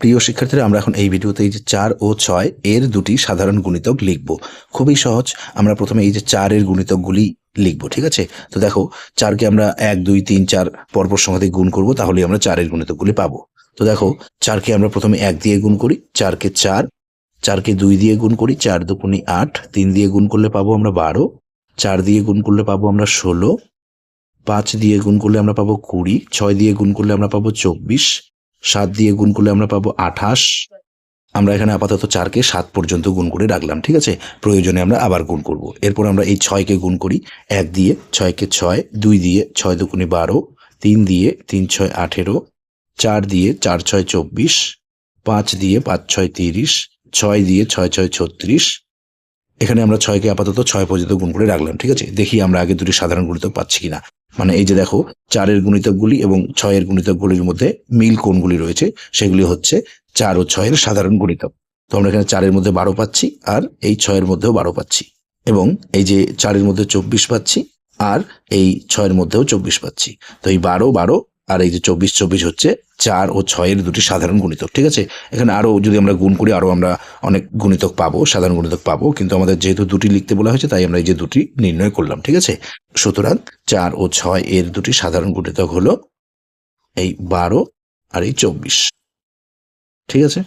প্রিয় শিক্ষার্থীরা, আমরা এখন এই ভিডিওতে এই যে চার ও ছয় এর দুটি সাধারণ গুণিতক লিখব। খুবই সহজ, আমরা প্রথমে এই যে চারের গুণিতকগুলি লিখব, ঠিক আছে? তো দেখো, চারকে আমরা এক, দুই, তিন, চার পরপর দিয়ে গুণ করব তাহলে আমরা চারের গুণিতকগুলি পাবো। তো দেখো, চারকে আমরা প্রথমে এক দিয়ে গুণ করি, চারকে চার, চারকে দুই দিয়ে গুণ করি, চার দুগুণি আট, তিন দিয়ে গুণ করলে পাবো আমরা বারো, চার দিয়ে গুণ করলে পাবো আমরা ষোলো, পাঁচ দিয়ে গুণ করলে আমরা পাবো কুড়ি, ছয় দিয়ে গুণ করলে আমরা পাবো চব্বিশ সাত দিয়ে গুণ করলে আমরা পাবো আঠাশ। আমরা এখানে আপাতত চারকে সাত পর্যন্ত গুণ করে রাখলাম, ঠিক আছে? প্রয়োজনে আমরা আবার গুণ করব। এরপর আমরা এই ছয়কে গুণ করি। এক দিয়ে ছয়কে ছয়, দুই দিয়ে ছয় দুগুণে বারো, তিন দিয়ে তিন ছয় আঠেরো, চার দিয়ে চার ছয় চব্বিশ, পাঁচ দিয়ে পাঁচ ছয় তিরিশ, ছয় দিয়ে ছয় ছয় ছত্রিশ। এখানে আমরা ছয়কে আপাতত ছয় পর্যন্ত গুণ করে রাখলাম, ঠিক আছে? দেখি আমরা আগে দুটি সাধারণ গুণিতক পাচ্ছি কিনা। মানে এই যে দেখো, চারের গুণিতকগুলি এবং ছয়ের গুণিতকগুলির মধ্যে মিল কোনগুলি রয়েছে, সেগুলি হচ্ছে চার ও ছয়ের সাধারণ গুণিতক। তো আমরা এখানে চারের মধ্যে বারো পাচ্ছি আর এই ছয়ের মধ্যেও বারো পাচ্ছি এবং এই যে চারের মধ্যে চব্বিশ পাচ্ছি আর এই ছয়ের মধ্যেও চব্বিশ পাচ্ছি। তো এই বারো বারো আর এই যে চব্বিশ চব্বিশ হচ্ছে চার ও ছয়ের দুটি সাধারণ গুণিতক, ঠিক আছে? এখানে আরও যদি আমরা গুণ করি, আরও আমরা অনেক গুণিতক পাবো, সাধারণ গুণিতক পাবো, কিন্তু আমাদের যেহেতু দুটি লিখতে বলা হয়েছে, তাই আমরা এই যে দুটি নির্ণয় করলাম, ঠিক আছে? সুতরাং চার ও ছয় এর দুটি সাধারণ গুণিতক হলো এই বারো আর এই চব্বিশ, ঠিক আছে?